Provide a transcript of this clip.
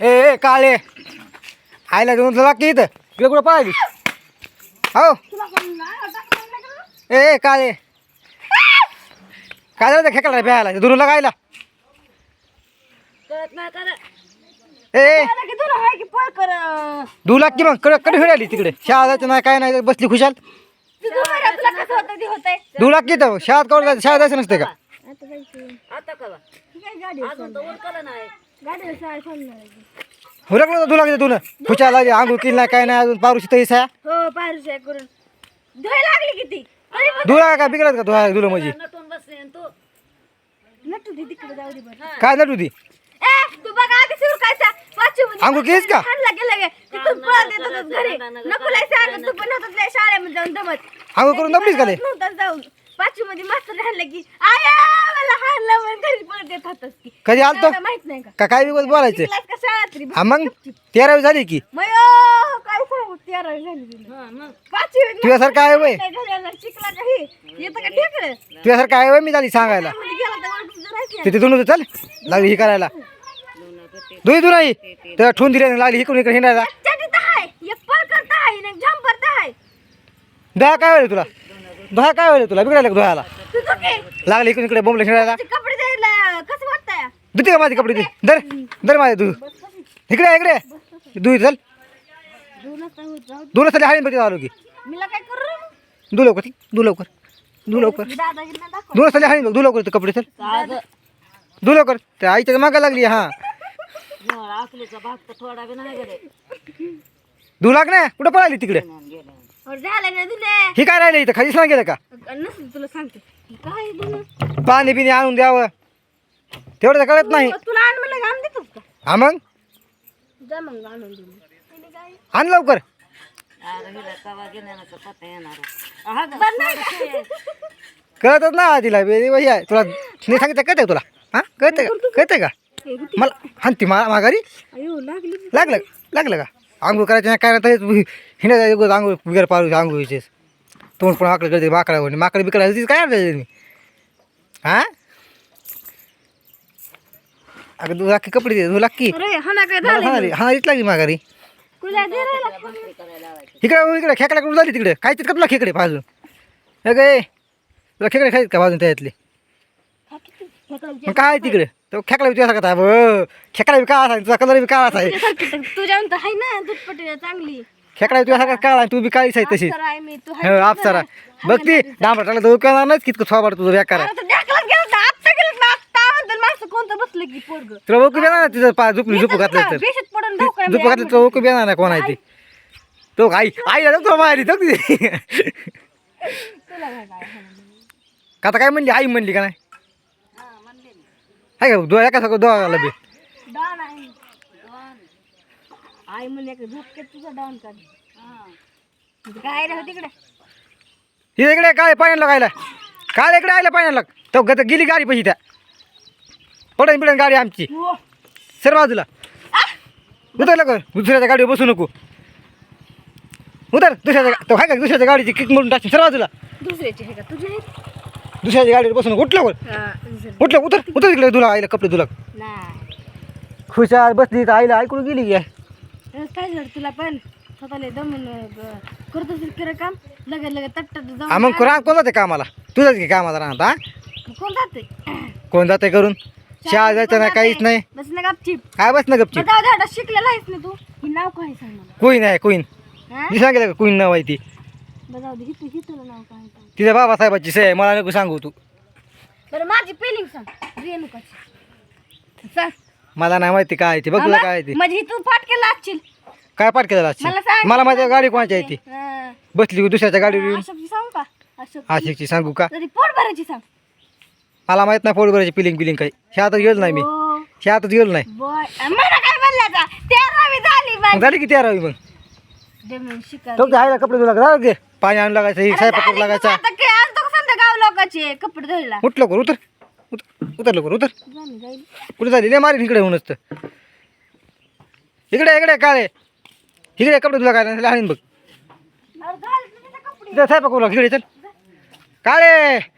ए ए काळे. आयला देऊन तुला की इथं. इकडे कुठं पळाली हो. ए ए काळे. काय झालं खेकडा प्यायला? दुरून लागायला. ए मला की दू मग. कडे कडे फिरायली तिकडे. शाळा जायचं नाही काय नाही बसली खुशाल. तुझं बरं, तुला कसं होतं ते होतंय. दू लाग की तर शाळेत कवर जायचं शाळेत जायचं नसते का? आता हुरकलं दू लागते तुला खुशाला आंघोळ केली नाही काय नाही अजून पारूशी तरी साया. हो पारुशी आहे करून. धुय लागली किती का बिघडत का धुळा धुलं म्हणजे? नटून बसले आणि तू. नटू दे तिकडे जाऊ दे बरं. काय नटू ती ए तू बघा आधी सुरू काय पाचवी आंघोळ केलीस का? करून दमलीस का जाऊन. पाचवी मध्ये मास्तर हाणलं की आया! मला हाणलं म्हणून घरी पळत येत होतास की. कधी आलतो? एवढं माहीत नाही का? का काय बिघड बोलायचं? शिकलास का शाळेत तरी हा मग तेरावी झाली की. मयो काय सांगू तेरावी झाली तुला. पाचवी तुझ्यासारखं आहे वय. काय घराला शिकला काही येतं का ठेकलं? तुझ्यासारखं आहे वय मी झाली सांगायला. मध्ये गेला तर ओळखीचं राहायचं. तिथे दोन होतं चल. लागली ही करायला. दुई तू नाही तेव्हा ठेवून दिली लागली इकडून इकडे हिंडायला. चटीत आहे. एक पळ करता आहे एक झंपर आहे. दहा काय वेळ तुला? दहा काय वेळ तुला? बिघडायला का काय लागली इकडून इकडे बोंबले ते कपडे द्यायला कसं वाटतंय? धुते का माझे कपडे दे दर दर माझे तू. इकडे इकडे. दुई चल. दोन साली हाळीन आलो की मला काय करू? दू लवकर दू लवकर दू लवकर. दादागिरीला दाखव. दोन साली हाळीन बघ दू लवकर ते कपडे चल. दू लवकर. त्या आईच्या मागा लागली हा. आकलीचा भाग तर थोडा बी नाही गेले दू लाग ना कुठं पळाली तिकडे? झालं ना तुले ही काय राहिलं इथं? खालीच नाही गेलं का? नसेल तुला सांगते. काय पाणी बिणी आणून द्यावं. तेवढं तर कळत नाही. तुला आण म्हणलं का आण देतोस का? हा मग? जा मग आणून देऊ आण लवकर. बरं नाही का? कळतच ना तिला बे भैया तुला नाही सांगितलं कळतंय तुला? हा? कळतंय का? कळतंय का? हे कुठे? मला मा माघारी? अयो लागली. लागलं लागलं का? आंघोळ करायचं नाही काय नाही हिंडायचं आंघोळ बिगर पारू आंघोळीचे तोंड पण आकडे करते माकडा म्हणे माकडे बिकडा तिचं काय अर्थ हा? अगं तू लाकी कपडे दे तू अरे हा हा इथं लागली माघारी. इकडे इकडे. खेकडा कुठं झाली तिकडे? काय का तुला खेकडे पाजून? अगे तुला खेकडे खायचे का पाजून त्यातले मग काय तिकडे? तो खेकडा बी तुझ्यासारखा आहे. खेकडा बी काळा आहे तुझा कलर बी काळाच आहे. तुझ्या ना दुधपटी चांगली. खेकडा बी तुझ्यासारखा काळा तू बी काळीच आहे तशी तर आहे मी तू हो अप्सरा. बघ ती डांबरा टाकला तर नाहीच कितकं थोबाड तुझं बेकार आहे ढाकलात गेलं तर आत्ता गेलं ना आत्ता म्हणतात माणसं कोणतं बसलं की पोरग? तुला ओकू ना तिचं पा झुपली झुपू घातलं तर. बेशत पडून धाव काय झुपू घातलं तुला ओकू येणार ना कोण आहे ती? तो आई आई तुला मारी तुला काय काय का आता काय म्हणली? आई म्हणली का नाही? आहे का दो एका सगळं दोघाला बी डॉन आहे आई म्हणे एक झोपक्यात तुझा डॉन काढ काय रे हो तिकडे ही इकडे काय पाण्याला लागायला काय इकडे आयला पाण्याला तो गत गेली गाडी पैसे त्या. पडन पिडन गाडी आमची. सर बाजूला. उतर लवकर. दुसऱ्याच्या गाडीवर बसू नको. उतर. दुसऱ्याच्या तो आहे का? दुसऱ्याच्या गाडीची किक म्हणून टाकशील. सर बाजूला. दुसऱ्याची आहे का? तुझी आहे? दुसऱ्याच्या गाडीवर बसू नको. उठलं वर हा, दुसरी. उठलं उतर. उतर तिकडे तुला आईला कपडे तुला नाही. खुशाल बसली तर आईला ऐकून गेली तर काय झालं तुला पण? स्वतःला दमून अं, करत असेल किरं काम? लगेच लगेच तट्ट हा मग रान कोण जाते कामाला? तुझंच की कामाला राहत हा? कोण जाते? कोण जाते करून? शाळा जायचं नाही काहीच नाही. बस ना गपचिप. काय बस ना गपची जाऊ दे आता शिकलेला आहेस ना तू? ही नाव काय सांग मला? कोईन आहे कोईन हा? मी सांगितलं का कोईन नाव आहे ती? बरं जाऊ दे हिथं हिथं नाव काय सांग. तिच्या बाबासाहेबाची सही आहे, मला नको सांगू तू. बरं माझी पेलिंग सांग. रेणुकाची सांग मला नाही माहिती काय आहे ती. बघ तुला काय आहे ती. म्हणजे तू पाठ केला असशील काय पाठ केलं मला सांग मला माझ्या गाडी कोणाची आहे ती. हा. बसली की दुसऱ्याच्या गाडीवर येऊन. अशोकची सांग का? अशोक आशिकची सांगू का? तरी पोट भरायची सांग. मला माहीत नाही पोटभराची पिलिंग पिलिंग काही. ह्यातच गेलो नाही मी. हो. ह्यातच गेलो नाही. बॉय. मला काय म्हणल्याचा तेरावी झाली मग बाई झाली की तेरावी मग? तो आहे कपडे जा गे पाणी आणून लागायचं ही स्वयंपाक करू लागायचा. आता काय आज तो संध्या गाव लोकांचे कपडे धुयला. उठ लवकर उतर. उतर लवकर उतर. कुठे झाली? लय मारीन इकडे होऊनच तर. इकडे इकडे काळे. इकडे कपडे तुला काय नाही आणीन बघ. लाग इकडे चल. काळे!